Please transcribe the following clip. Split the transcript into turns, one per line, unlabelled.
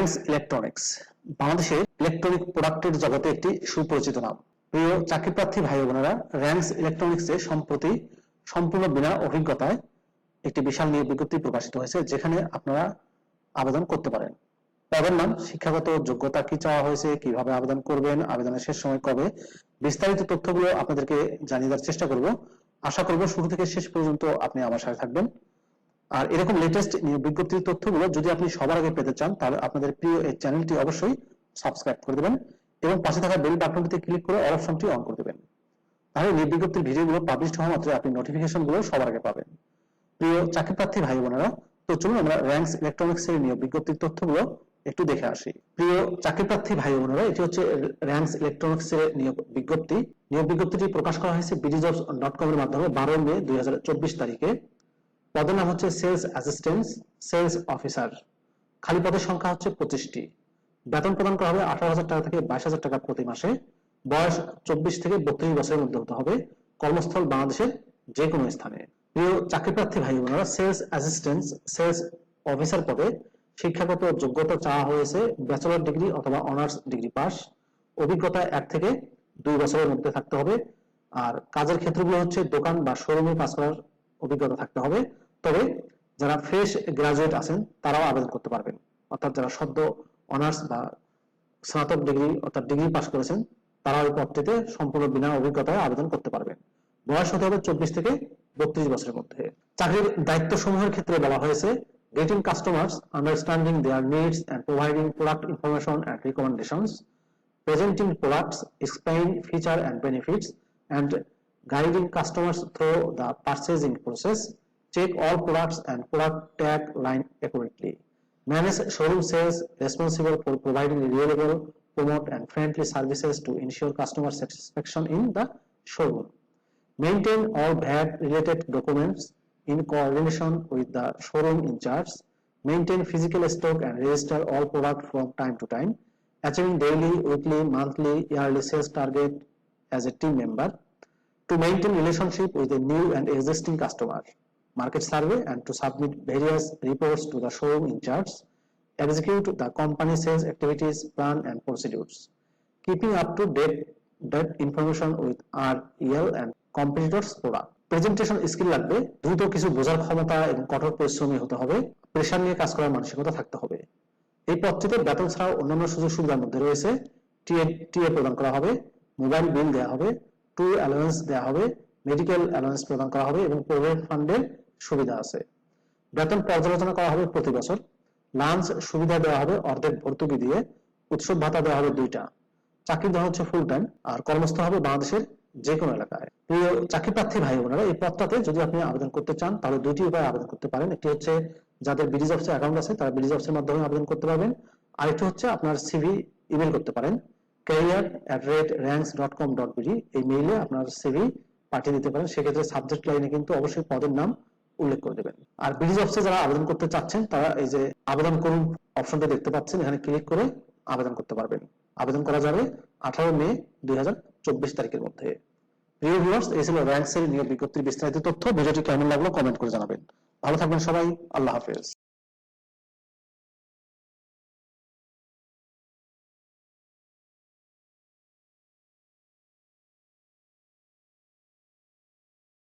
Ranks electronics বাংলাদেশের electronic প্রোডাক্টের জগতে একটি সুপরিচিত নাম। প্রিয় চাকরি প্রার্থী ভাই বোনেরা র্যাঙ্কস ইলেকট্রনিক্সে সম্প্রতি সম্পূর্ণ বিনা অভিজ্ঞতায় একটি বিশাল নিয়োগ বিজ্ঞপ্তি প্রকাশিত হয়েছে, যেখানে আপনারা আবেদন করতে পারেন। পদের নাম, শিক্ষাগত যোগ্যতা কি চাওয়া হয়েছে, কীভাবে আবেদন করবেন, আবেদনের শেষ সময় কবে, বিস্তারিত তথ্যগুলো আপনাদেরকে জানিয়ে দেওয়ার চেষ্টা করব। আশা করব শুরু থেকে শেষ পর্যন্ত আপনি আমার সাথে থাকবেন। আর এরকম লেটেস্ট বিজ্ঞপ্তির তথ্যগুলো যদি আপনি সবার আগে পেতে চান, তাহলে আপনাদের প্রিয় এই চ্যানেলটি অবশ্যই সাবস্ক্রাইব করে দেবেন এবং পাশে থাকা বেল বাটনটিতে ক্লিক করে অল অপশনটি অন করে দেবেন। তাহলে বিজ্ঞপ্তির ভিডিওগুলো পাবলিশ হওয়া মাত্র আপনি নোটিফিকেশনগুলো সবার আগে পাবেন। প্রিয় চাকরি প্রার্থী ভাই বোনেরা, তো চলুন আমরা র্যাঙ্কস ইলেকট্রনিক্স এর নিয়োগ বিজ্ঞপ্তির তথ্যগুলো একটু দেখে আসি। প্রিয় চাকরি প্রার্থী ভাই বোনেরা, এটি হচ্ছে র্যাঙ্কস ইলেকট্রনিক্স এর নিয়োগ বিজ্ঞপ্তি। নিয়োগ বিজ্ঞপ্তিটি প্রকাশ করা হয়েছে বিডিজবস ডট কম এর মাধ্যমে বারো মে দুই হাজার চব্বিশ তারিখে। পদের নাম হচ্ছে সেলস অ্যাসিস্ট্যান্ট সেলস অফিসার খালি পদের সংখ্যা হচ্ছে পঁচিশটি। বেতন প্রদান করা হবে আঠারো হাজার টাকা থেকে বাইশ হাজার টাকা প্রতি মাসে। বয়স চব্বিশ থেকে বত্রিশ বছরের মধ্যে হতে হবে। কর্মস্থল বাংলাদেশের যে কোনো স্থানে। প্রিয় চাকরি প্রার্থী ভাই বোনেরা সেলস অ্যাসিস্ট্যান্ট সেলস অফিসার পদে শিক্ষাগত যোগ্যতা চাওয়া হয়েছে ব্যাচেলর ডিগ্রি অথবা অনার্স ডিগ্রি পাস অভিজ্ঞতা এক থেকে দুই বছরের মধ্যে থাকতে হবে। আর কাজের ক্ষেত্রগুলো হচ্ছে দোকান বা শোরুমে কাজ করার অভিজ্ঞতা থাকতে হবে। তবে যারা ফ্রেশ গ্রাজুয়েট আছেন তারাও আবেদন করতে পারবেন। অর্থাৎ যারা সদ্য অনার্স বা স্নাতক ডিগ্রি অর্থাৎ ডিগ্রি পাস করেছেন তারা ওই পদটিতে সম্পূর্ণ বিনা অভিজ্ঞতায় আবেদন করতে পারবেন। বয়স হতে হবে চব্বিশ থেকে বত্রিশ বছরের মধ্যে। চাকরির দায়িত্ব সমূহের ক্ষেত্রে বলা হয়েছে getting customers understanding their needs and providing product information and recommendations presenting products, explain feature and benefits, and guiding customers through the purchasing process, check all products and product tag line accurately. Manage showroom sales, responsible for providing reliable, promote and friendly services to ensure customer satisfaction in the showroom. Maintain all VAT related documents in coordination with the showroom in charge. Maintain physical stock and register all product from time to time. Achieving daily, weekly, monthly, yearly sales target as a team member. To maintain relationship with the new and existing customer. Market survey and to submit various reports to the showroom in charge. Execute the company sales activities plan and procedures. Keeping up to date that information with REL and competitors product. Presentation skill লাগবে দ্রুত কিছু বোঝার ক্ষমতা এবং কঠোর পরিশ্রমী হতে হবে প্রেশার নিয়ে কাজ করার মানসিকতা থাকতে হবে এই পদটিতে বেতন ছাড়াও অন্যান্য সুযোগ সুবিধার মধ্যে রয়েছে টিএ টিএ প্রদান করা হবে মোবাইল বিল দেওয়া হবে টু অ্যালাউন্স দেওয়া হবে মেডিকেল অ্যালাউন্স প্রদান করা হবে এবং প্রভিডেন্ট ফান্ডের সুবিধা আছে। বেতন পর্যালোচনা করা হবে প্রতি বছর। লাঞ্চ সুবিধা দেওয়া হবে অর্ধেক ভর্তুকি দিয়ে। উৎসব ভাতা দেওয়া হবে দুইটা। চাকরির ধরন হচ্ছে ফুল টাইম আর কর্মস্থল হবে বাংলাদেশের যে কোনো এলাকায়। প্রিয় চাকরি প্রার্থী ভাই বোনেরা, এই পদটাতে যদি আপনি আবেদন করতে চান, তাহলে দুইটি উপায়ে আবেদন করতে পারেন। একটি হচ্ছে যাদের বিডিজ অফিসে অ্যাকাউন্ট আছে, তারা বিডিজ অফিসের মাধ্যমে আবেদন করতে পারবেন। আরেকটি হচ্ছে আপনার সিভি ইমেল করতে পারেন। Career at rate ranks dot com dot BD এই মেইলে আপনার সিভি পাঠিয়ে দিতে পারেন। সেক্ষেত্রে সাবজেক্ট লাইনে কিন্তু অবশ্যই পদের নাম উল্লেখ করে দেবেন। আর ব্রিজ অফিসে যারা আবেদন করতে চাচ্ছেন, তারা এই যে আবেদন করুন অপশনটা দেখতে পাচ্ছেন, এখানে ক্লিক করে আবেদন করতে পারবেন। আবেদন করা যাবে আঠারো মে দুই হাজার চব্বিশ তারিখের মধ্যে। প্রিয় ভিউয়ার্স এই ছিল র্যাঙ্কস এর নিয়োগ বিজ্ঞপ্তির বিস্তারিত তথ্য। ভিডিওটি কেমন লাগল কমেন্ট করে জানাবেন। ভালো থাকবেন সবাই, আল্লাহ হাফেজ।